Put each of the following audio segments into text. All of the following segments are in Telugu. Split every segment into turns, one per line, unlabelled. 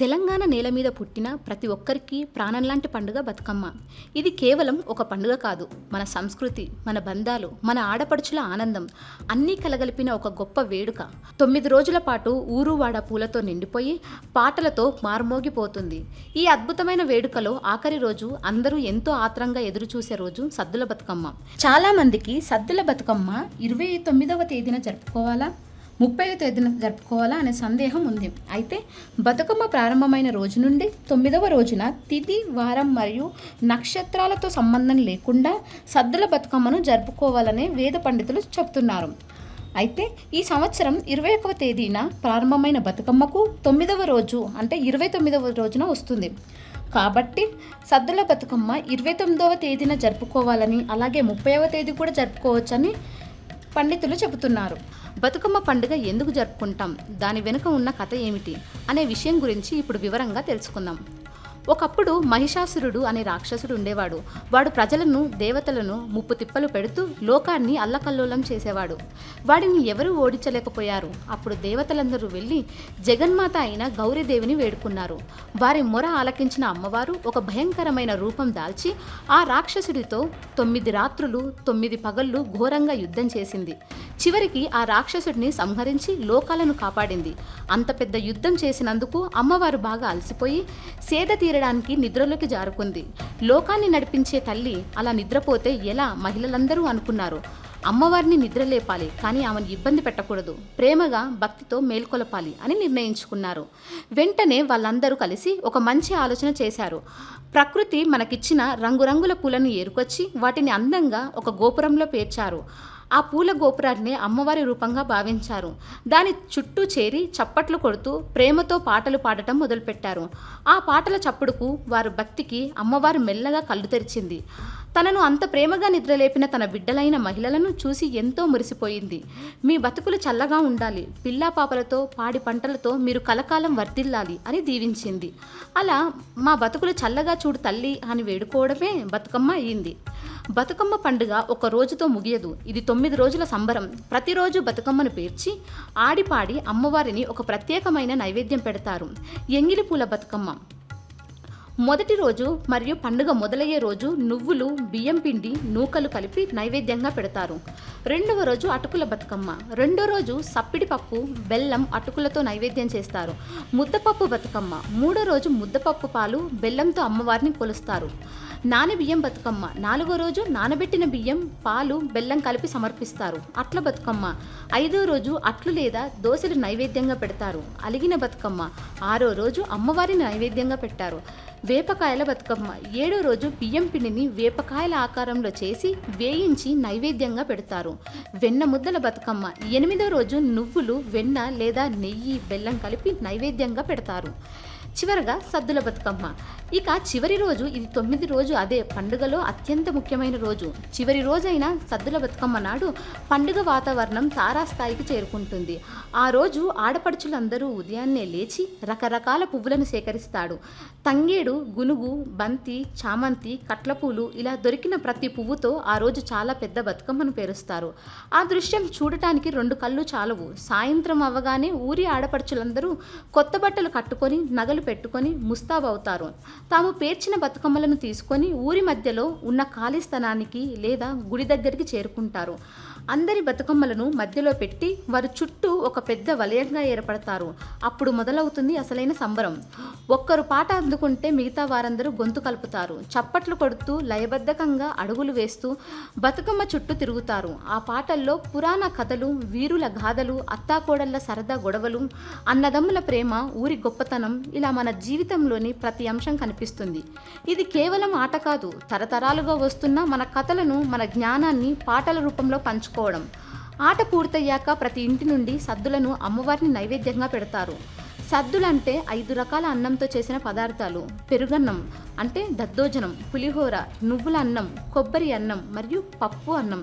తెలంగాణ నేల మీద పుట్టిన ప్రతి ఒక్కరికి ప్రాణం లాంటి పండుగ బతుకమ్మ. ఇది కేవలం ఒక పండుగ కాదు. మన సంస్కృతి మన బంధాలు మన ఆడపడుచుల ఆనందం అన్నీ కలగలిపిన ఒక గొప్ప వేడుక. తొమ్మిది రోజుల పాటు ఊరు వాడ పూలతో నిండిపోయి పాటలతో మార్మోగిపోతుంది. ఈ అద్భుతమైన వేడుకలో ఆఖరి రోజు అందరూ ఎంతో ఆత్రంగా ఎదురుచూసే రోజు సద్దుల బతుకమ్మ. చాలామందికి సద్దుల బతుకమ్మ ఇరవై తొమ్మిదవ తేదీన జరుపుకోవాలా? ముప్పై తేదీన జరుపుకోవాలా అనే సందేహం ఉంది. అయితే బతుకమ్మ ప్రారంభమైన రోజు నుండి తొమ్మిదవ రోజున తిథి వారం మరియు నక్షత్రాలతో సంబంధం లేకుండా సద్దుల బతుకమ్మను జరుపుకోవాలనే వేద పండితులు చెప్తున్నారు. అయితే ఈ సంవత్సరం ఇరవై ఒకవ తేదీన ప్రారంభమైన బతుకమ్మకు తొమ్మిదవ రోజు అంటే ఇరవై తొమ్మిదవ రోజున వస్తుంది. కాబట్టి సద్దుల బతుకమ్మ ఇరవై తొమ్మిదవ తేదీన జరుపుకోవాలని అలాగే ముప్పైవ తేదీ కూడా జరుపుకోవచ్చని పండితులు చెబుతున్నారు. బతుకమ్మ పండుగ ఎందుకు జరుపుకుంటాం? దాని వెనుక ఉన్న కథ ఏమిటి? అనే విషయం గురించి ఇప్పుడు వివరంగా తెలుసుకుందాం. ఒకప్పుడు మహిషాసురుడు అనే రాక్షసుడు ఉండేవాడు. వాడు ప్రజలను దేవతలను ముప్పు తిప్పలు పెడుతూ లోకాన్ని అల్లకల్లోలం చేసేవాడు. వాడిని ఎవరూ ఓడించలేకపోయారు. అప్పుడు దేవతలందరూ వెళ్ళి జగన్మాత అయిన గౌరీదేవిని వేడుకున్నారు. వారి మొర ఆలకించిన అమ్మవారు ఒక భయంకరమైన రూపం దాల్చి ఆ రాక్షసుడితో తొమ్మిది రాత్రులు తొమ్మిది పగళ్ళు ఘోరంగా యుద్ధం చేసింది. చివరికి ఆ రాక్షసుడిని సంహరించి లోకాలను కాపాడింది. అంత పెద్ద యుద్ధం చేసినందుకు అమ్మవారు బాగా అలసిపోయి సేద వెళ్ళడానికి నిద్రలోకి జారుకుంది. లోకాన్ని నడిపించే తల్లి అలా నిద్రపోతే ఎలా మహిళలందరూ అనుకున్నారు. అమ్మవారిని నిద్రలేపాలి కానీ ఆమెను ఇబ్బంది పెట్టకూడదు. ప్రేమగా భక్తితో మేల్కొలపాలి అని నిర్ణయించుకున్నారు. వెంటనే వాళ్ళందరూ కలిసి ఒక మంచి ఆలోచన చేశారు. ప్రకృతి మనకిచ్చిన రంగురంగుల పూలను ఏరుకొచ్చి వాటిని అందంగా ఒక గోపురంలో పేర్చారు. ఆ పూల గోపురాన్ని అమ్మవారి రూపంగా భావించారు. దాని చుట్టూ చేరి చప్పట్లు కొడుతూ ప్రేమతో పాటలు పాడటం మొదలుపెట్టారు. ఆ పాటల చప్పుడుకు వారు భక్తికి అమ్మవారు మెల్లగా కళ్ళు తెరిచింది. తనను అంత ప్రేమగా నిద్రలేపిన తన బిడ్డలైన మహిళలను చూసి ఎంతో మురిసిపోయింది. మీ బతుకులు చల్లగా ఉండాలి. పిల్లా పాపలతో పాడి పంటలతో మీరు కలకాలం వర్ధిల్లాలి అని దీవించింది. అలా మా బతుకులు చల్లగా చూడు తల్లి అని వేడుకోవడమే బతుకమ్మ అయ్యింది బతుకమ్మ పండుగ ఒక రోజుతో ముగియదు. ఇది తొమ్మిది రోజుల సంబరం. ప్రతిరోజు బతుకమ్మను పేర్చి ఆడిపాడి అమ్మవారిని ఒక ప్రత్యేకమైన నైవేద్యం పెడతారు. ఎంగిలి పూల బతుకమ్మ. మొదటి రోజు మరియు పండుగ మొదలయ్యే రోజు నువ్వులు బియ్యం పిండి నూకలు కలిపి నైవేద్యంగా పెడతారు. రెండవ రోజు అటుకుల బతుకమ్మ. రెండో రోజు సప్పిడి పప్పు బెల్లం అటుకులతో నైవేద్యం చేస్తారు. ముద్దపప్పు బతుకమ్మ. మూడో రోజు ముద్దపప్పు పాలు బెల్లంతో అమ్మవారిని కొలుస్తారు. నానబియ్యం బతుకమ్మ. నాలుగో రోజు నానబెట్టిన బియ్యం పాలు బెల్లం కలిపి సమర్పిస్తారు. అట్ల బతుకమ్మ. ఐదో రోజు అట్లు లేదా దోశలు నైవేద్యంగా పెడతారు. అలిగిన బతుకమ్మ. ఆరో రోజు అమ్మవారిని నైవేద్యంగా పెట్టారు. వేపకాయల బతుకమ్మ. ఏడో రోజు బియ్యం పిండిని వేపకాయల ఆకారంలో చేసి వేయించి నైవేద్యంగా పెడతారు. వెన్న ముద్దల బతుకమ్మ. ఎనిమిదో రోజు నువ్వులు వెన్న లేదా నెయ్యి బెల్లం కలిపి నైవేద్యంగా పెడతారు. చివరగా సద్దుల బతుకమ్మ. ఇక చివరి రోజు ఇది తొమ్మిది రోజు అదే పండుగలో అత్యంత ముఖ్యమైన రోజు. చివరి రోజైన సద్దుల బతుకమ్మ నాడు పండుగ వాతావరణం తారాస్థాయికి చేరుకుంటుంది. ఆ రోజు ఆడపడుచులందరూ ఉదయాన్నే లేచి రకరకాల పువ్వులను సేకరిస్తాడు. తంగేడు గునుగు బంతి చామంతి కట్లపూలు ఇలా దొరికిన ప్రతి పువ్వుతో ఆ రోజు చాలా పెద్ద బతుకమ్మను పేరుస్తారు. ఆ దృశ్యం చూడటానికి రెండు కళ్ళు చాలవు. సాయంత్రం అవ్వగానే ఊరి ఆడపడుచులందరూ కొత్త బట్టలు కట్టుకొని నగలు పెట్టుకొని ముస్తాబవుతారు తాము పేర్చిన బతుకమ్మలను తీసుకొని ఊరి మధ్యలో ఉన్న ఖాళీ స్థలానికి లేదా గుడి దగ్గరికి చేరుకుంటారు. అందరి బతుకమ్మలను మధ్యలో పెట్టి వారి చుట్టూ ఒక పెద్ద వలయంగా ఏర్పడతారు. అప్పుడు మొదలవుతుంది అసలైన సంబరం. ఒక్కరు పాట అందుకుంటే మిగతా వారందరూ గొంతు కలుపుతారు. చప్పట్లు కొడుతూ లయబద్ధకంగా అడుగులు వేస్తూ బతుకమ్మ చుట్టూ తిరుగుతారు. ఆ పాటల్లో పురాణ కథలు వీరుల గాథలు అత్తాకోడళ్ళ సరదా గొడవలు అన్నదమ్ముల ప్రేమ ఊరి గొప్పతనం ఇలా మన జీవితంలోని ప్రతి అంశం కనిపిస్తుంది. ఇది కేవలం ఆట కాదు. తరతరాలుగా వస్తున్న మన కథలను మన జ్ఞానాన్ని పాటల రూపంలో చేసుకోవడం. ఆట పూర్తయ్యాక ప్రతి ఇంటి నుండి సద్దులను అమ్మవారిని నైవేద్యంగా పెడతారు. సద్దులంటే ఐదు రకాల అన్నంతో చేసిన పదార్థాలు. పెరుగన్నం అంటే దద్దోజనం పులిహోర నువ్వుల అన్నం కొబ్బరి అన్నం మరియు పప్పు అన్నం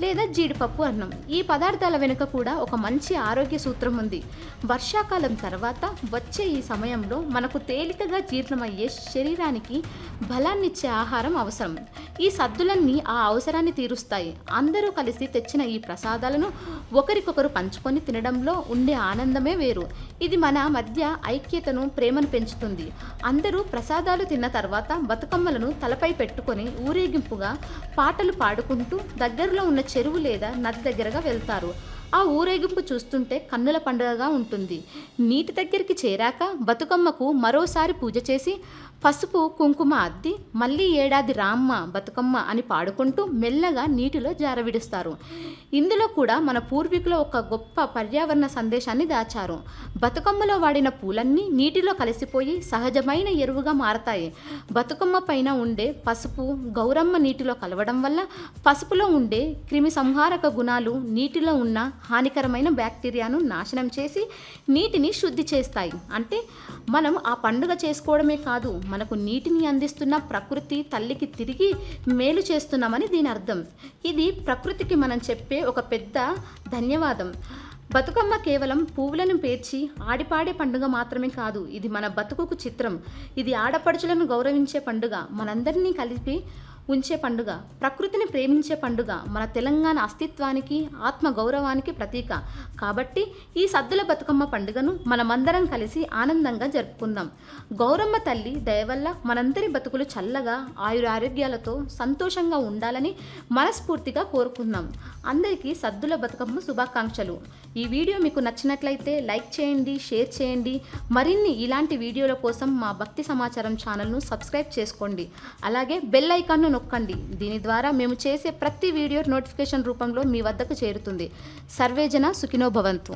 లేదా జీడిపప్పు అన్నం. ఈ పదార్థాల వెనుక కూడా ఒక మంచి ఆరోగ్య సూత్రం ఉంది. వర్షాకాలం తర్వాత వచ్చే ఈ సమయంలో మనకు తేలికగా జీర్ణమయ్యే శరీరానికి బలాన్నిచ్చే ఆహారం అవసరం. ఈ సద్దులన్నీ ఆ అవసరాన్ని తీరుస్తాయి. అందరూ కలిసి తెచ్చిన ఈ ప్రసాదాలను ఒకరికొకరు పంచుకొని తినడంలో ఉండే ఆనందమే వేరు. ఇది మన మధ్య ఐక్యతను ప్రేమను పెంచుతుంది. అందరూ ప్రసాదాలు తిన్న తర్వాత బతుకమ్మలను తలపై పెట్టుకొని ఊరేగింపుగా పాటలు పాడుకుంటూ దగ్గరలో ఉన్న చెరువు లేదా నది దగ్గరగా వెళ్తారు. ఆ ఊరేగింపు చూస్తుంటే కన్నుల పండుగగా ఉంటుంది. నీటి దగ్గరికి చేరాక బతుకమ్మకు మరోసారి పూజ చేసి పసుపు కుంకుమ అద్ది మళ్ళీ ఏడాది రామ్మ బతుకమ్మ అని పాడుకుంటూ మెల్లగా నీటిలో జారవిడుస్తారు. ఇందులో కూడా మన పూర్వీకులు ఒక గొప్ప పర్యావరణ సందేశాన్ని దాచారు. బతుకమ్మలో వాడిన పూలన్నీ నీటిలో కలిసిపోయి సహజమైన ఎరువుగా మారతాయి. బతుకమ్మ పైన ఉండే పసుపు గౌరమ్మ నీటిలో కలవడం వల్ల పసుపులో ఉండే క్రిమి సంహారక గుణాలు నీటిలో ఉన్న హానికరమైన బ్యాక్టీరియాను నాశనం చేసి నీటిని శుద్ధి చేస్తాయి. అంటే మనం ఆ పండుగ చేసుకోవడమే కాదు మనకు నీటిని అందిస్తున్న ప్రకృతి తల్లికి తిరిగి మేలు చేస్తున్నామని దీని అర్థం. ఇది ప్రకృతికి మనం చెప్పే ఒక పెద్ద ధన్యవాదం. బతుకమ్మ కేవలం పువ్వులను పేర్చి ఆడిపాడే పండుగ మాత్రమే కాదు ఇది మన బతుకుకు చిత్రం. ఇది ఆడపడుచులను గౌరవించే పండుగ. మనందరినీ కలిపి ఉంచే పండుగ. ప్రకృతిని ప్రేమించే పండుగ. మన తెలంగాణ అస్తిత్వానికి ఆత్మ గౌరవానికి ప్రతీక. కాబట్టి ఈ సద్దుల బతుకమ్మ పండుగను మనమందరం కలిసి ఆనందంగా జరుపుకుందాం. గౌరమ్మ తల్లి దయవల్ల మనందరి బతుకులు చల్లగా ఆయురారోగ్యాలతో సంతోషంగా ఉండాలని మనస్ఫూర్తిగా కోరుకుందాం. అందరికీ సద్దుల బతుకమ్మ శుభాకాంక్షలు. ఈ వీడియో మీకు నచ్చినట్లయితే లైక్ చేయండి షేర్ చేయండి. మరిన్ని ఇలాంటి వీడియోల కోసం మా భక్తి సమాచారం ఛానల్ను సబ్స్క్రైబ్ చేసుకోండి. అలాగే బెల్ ఐకాన్ను నొక్కండి. దీని ద్వారా మేము చేసే ప్రతి వీడియో నోటిఫికేషన్ రూపంలో మీ వద్దకు చేరుతుంది. సర్వేజన సుఖినో భవంతు.